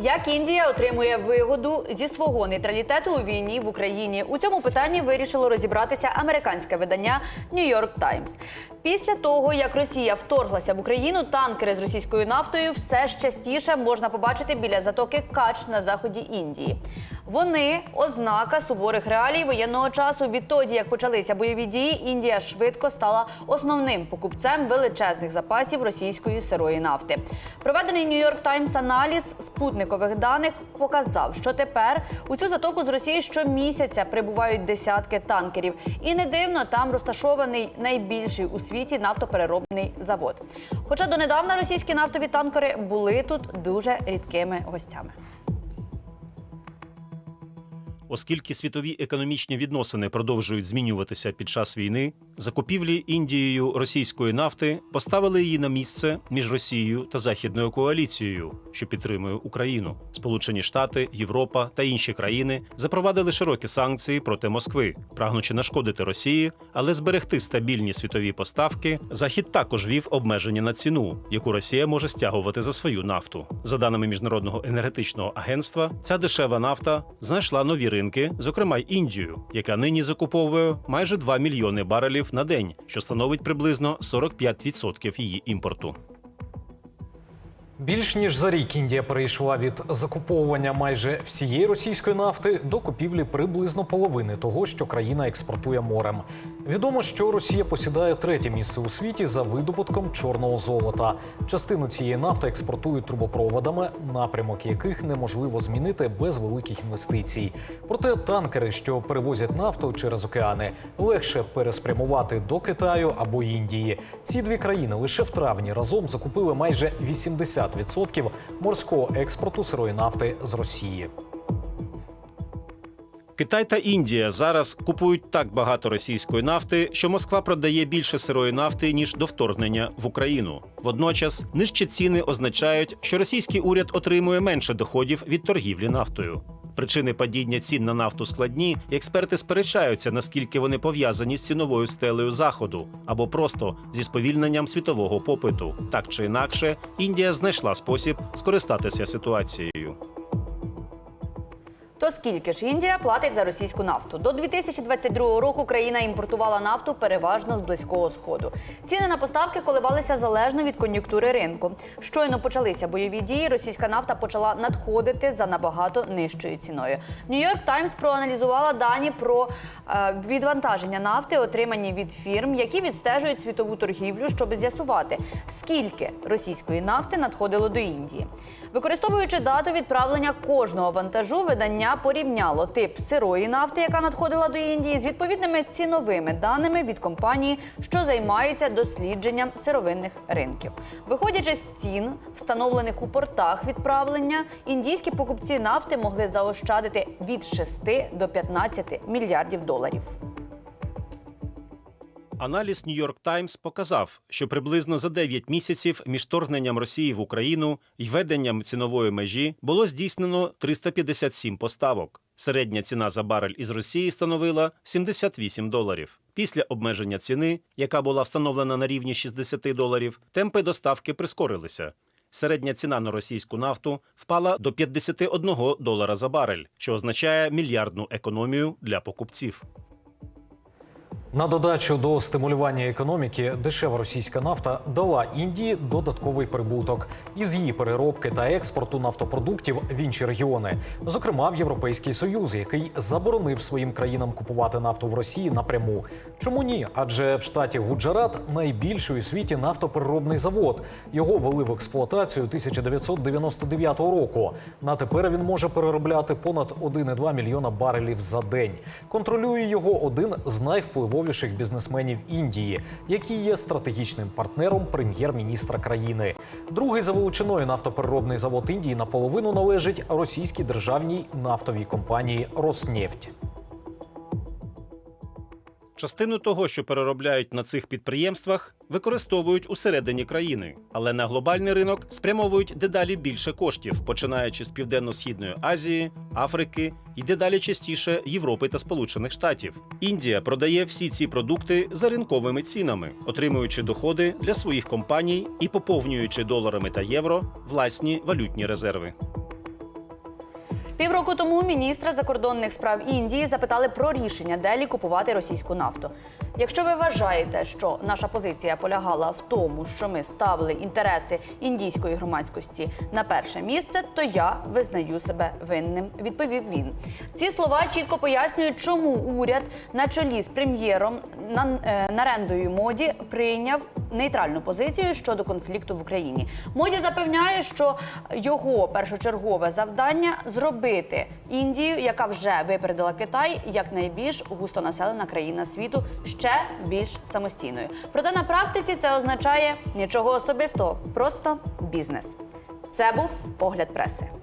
Як Індія отримує вигоду зі свого нейтралітету у війні в Україні? У цьому питанні вирішило розібратися американське видання New York Times. Після того, як Росія вторглася в Україну, танкери з російською нафтою все ж частіше можна побачити біля затоки Кач на заході Індії. Вони ознака суворих реалій воєнного часу. Відтоді, як почалися бойові дії, Індія швидко стала основним покупцем величезних запасів російської сирої нафти. Проведений Нью-Йорк Таймс аналіз спутникових даних показав, що тепер у цю затоку з Росії щомісяця прибувають десятки танкерів, і не дивно там розташований найбільший у світі нафтопереробний завод. Хоча донедавна російські нафтові танкери були тут дуже рідкими гостями. Оскільки світові економічні відносини продовжують змінюватися під час війни, закупівлі Індією російської нафти поставили її на місце між Росією та Західною коаліцією, що підтримує Україну. Сполучені Штати, Європа та інші країни запровадили широкі санкції проти Москви, прагнучи нашкодити Росії, але зберегти стабільні світові поставки. Захід також вів обмеження на ціну, яку Росія може стягувати за свою нафту. За даними міжнародного енергетичного агентства, ця дешева нафта знайшла нові ринки, зокрема Індію, яка нині закуповує майже 2 мільйони барелів на день, що становить приблизно 45% її імпорту. Більш ніж за рік Індія перейшла від закуповування майже всієї російської нафти до купівлі приблизно половини того, що країна експортує морем. Відомо, що Росія посідає третє місце у світі за видобутком чорного золота. Частину цієї нафти експортують трубопроводами, напрямок яких неможливо змінити без великих інвестицій. Проте танкери, що перевозять нафту через океани, легше переспрямувати до Китаю або Індії. Ці дві країни лише в травні разом закупили майже 80% морського експорту сирої нафти з Росії. Китай та Індія зараз купують так багато російської нафти, що Москва продає більше сирої нафти ніж до вторгнення в Україну. Водночас нижчі ціни означають, що російський уряд отримує менше доходів від торгівлі нафтою. Причини падіння цін на нафту складні, експерти сперечаються, наскільки вони пов'язані з ціновою стелею заходу або просто зі сповільненням світового попиту. Так чи інакше, Індія знайшла спосіб скористатися ситуацією. То скільки ж Індія платить за російську нафту? До 2022 року країна імпортувала нафту переважно з близького сходу. Ціни на поставки коливалися залежно від кон'юнктури ринку. Щойно почалися бойові дії. Російська нафта почала надходити за набагато нижчою ціною. Нью-Йорк Таймс проаналізувала дані про е, відвантаження нафти, отримані від фірм, які відстежують світову торгівлю, щоб з'ясувати, скільки російської нафти надходило до Індії. Використовуючи дату відправлення кожного вантажу, видання порівняло тип сирої нафти, яка надходила до Індії, з відповідними ціновими даними від компанії, що займається дослідженням сировинних ринків. Виходячи з цін, встановлених у портах відправлення, індійські покупці нафти могли заощадити від 6 до 15 мільярдів доларів. Аналіз York Times показав, що приблизно за 9 місяців між вторгненням Росії в Україну і введенням цінової межі було здійснено 357 поставок. Середня ціна за барель із Росії становила 78 доларів. Після обмеження ціни, яка була встановлена на рівні 60 доларів, темпи доставки прискорилися. Середня ціна на російську нафту впала до 51 долара за барель, що означає мільярдну економію для покупців. На додачу до стимулювання економіки, дешева російська нафта дала Індії додатковий прибуток із її переробки та експорту нафтопродуктів в інші регіони, зокрема в Європейський Союз, який заборонив своїм країнам купувати нафту в Росії напряму. Чому ні? Адже в штаті Гуджарат найбільший у світі нафтопереробний завод. Його ввели в експлуатацію 1999 року. На тепер він може переробляти понад 1,2 мільйона барелів за день. Контролює його один з найвпливовіших бізнесменів Індії, який є стратегічним партнером прем'єр-міністра країни. Другий за величиною нафтопереробний завод Індії наполовину належить російській державній нафтовій компанії Роснефть. Частину того, що переробляють на цих підприємствах, використовують усередині країни, але на глобальний ринок спрямовують дедалі більше коштів, починаючи з Південно-Східної Азії, Африки і дедалі частіше Європи та Сполучених Штатів. Індія продає всі ці продукти за ринковими цінами, отримуючи доходи для своїх компаній і поповнюючи доларами та євро власні валютні резерви. Півроку тому міністра закордонних справ Індії запитали про рішення Делі купувати російську нафту. Якщо ви вважаєте, що наша позиція полягала в тому, що ми ставили інтереси індійської громадськості на перше місце, то я визнаю себе винним. Відповів він. Ці слова чітко пояснюють, чому уряд на чолі з прем'єром на е, Нарендою моді прийняв нейтральну позицію щодо конфлікту в Україні. Моді запевняє, що його першочергове завдання зробити Індію, яка вже випередила Китай, як найбільш густонаселена країна світу, ще більш самостійною. Проте на практиці це означає нічого особистого, просто бізнес. Це був погляд преси.